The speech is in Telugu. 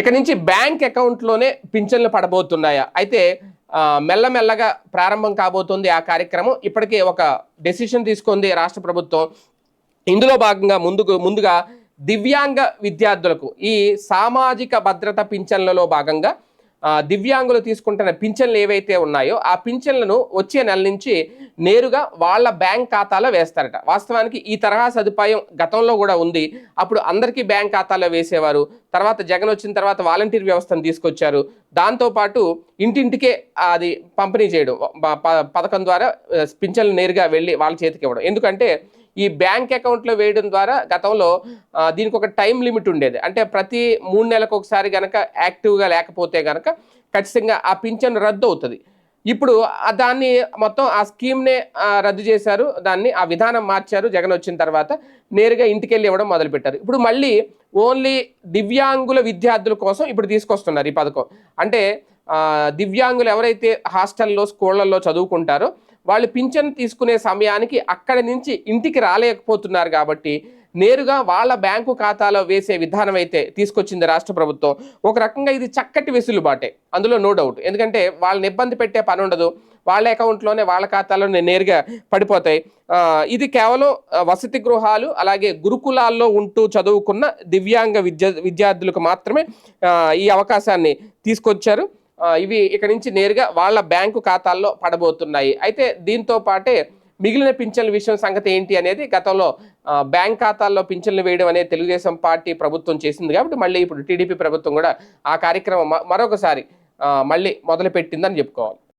ఇక నుంచి బ్యాంక్ అకౌంట్లోనే పింఛన్లు పడబోతున్నాయా? అయితే మెల్లమెల్లగా ప్రారంభం కాబోతుంది ఆ కార్యక్రమం. ఇప్పటికే ఒక డెసిషన్ తీసుకుంది రాష్ట్ర ప్రభుత్వం. ఇందులో భాగంగా ముందుకు ముందుగా దివ్యాంగ విద్యార్థులకు ఈ సామాజిక భద్రత పింఛన్లలో భాగంగా దివ్యాంగులు తీసుకుంటున్న పింఛన్లు ఏవైతే ఉన్నాయో ఆ పింఛన్లను వచ్చే నెల నుంచి నేరుగా వాళ్ళ బ్యాంక్ ఖాతాలో వేస్తారట. వాస్తవానికి ఈ తరహా సదుపాయం గతంలో కూడా ఉంది. అప్పుడు అందరికీ బ్యాంక్ ఖాతాలో వేసేవారు. తర్వాత జగన్ వచ్చిన తర్వాత వాలంటీర్ వ్యవస్థను తీసుకొచ్చారు. దాంతోపాటు ఇంటింటికే అది పంపిణీ చేయడం ప- పథకం ద్వారా పింఛన్లు నేరుగా వెళ్ళి వాళ్ళ చేతికి ఇవ్వడం. ఎందుకంటే ఈ బ్యాంక్ అకౌంట్లో వేయడం ద్వారా గతంలో దీనికి ఒక టైం లిమిట్ ఉండేది. అంటే ప్రతి మూడు నెలలకు ఒకసారి గనక యాక్టివ్గా లేకపోతే గనక ఖచ్చితంగా ఆ పింఛన్ రద్దు అవుతుంది. ఇప్పుడు దాన్ని మొత్తం ఆ స్కీమ్నే రద్దు చేశారు. దాన్ని ఆ విధానం మార్చారు. జగన్ వచ్చిన తర్వాత నేరుగా ఇంటికెళ్ళి ఇవ్వడం మొదలుపెట్టారు. ఇప్పుడు మళ్ళీ ఓన్లీ దివ్యాంగుల విద్యార్థుల కోసం ఇప్పుడు తీసుకొస్తున్నారు ఈ పథకం. అంటే దివ్యాంగులు ఎవరైతే హాస్టల్లో స్కూళ్ళల్లో చదువుకుంటారో వాళ్ళు పింఛన్ తీసుకునే సమయానికి అక్కడి నుంచి ఇంటికి రాలేకపోతున్నారు కాబట్టి నేరుగా వాళ్ళ బ్యాంకు ఖాతాలో వేసే విధానం అయితే తీసుకొచ్చింది రాష్ట్ర ప్రభుత్వం. ఒక రకంగా ఇది చక్కటి వెసులుబాటే. అందులో నో డౌట్ ఎందుకంటే వాళ్ళని ఇబ్బంది పెట్టే పని ఉండదు. వాళ్ళ అకౌంట్లోనే వాళ్ళ ఖాతాలోనే నేరుగా పడిపోతాయి. ఇది కేవలం వసతి గృహాలు అలాగే గురుకులాల్లో ఉంటూ చదువుకున్న దివ్యాంగ విద్య విద్యార్థులకు మాత్రమే ఈ అవకాశాన్ని తీసుకొచ్చారు. ఇవి ఇక నుంచి నేరుగా వాళ్ళ బ్యాంకు ఖాతాల్లో పడబోతున్నాయి. అయితే దీంతో పాటే మిగిలిన పింఛన్ల విషయం సంగతి ఏంటి అనేది గతంలో బ్యాంక్ ఖాతాల్లో పింఛన్లు వేయడం అనేది తెలుగుదేశం పార్టీ ప్రభుత్వం చేసింది కాబట్టి మళ్ళీ ఇప్పుడు టీడీపీ ప్రభుత్వం కూడా ఆ కార్యక్రమం మరొకసారి మళ్ళీ మొదలుపెట్టిందని చెప్పుకోవాలి.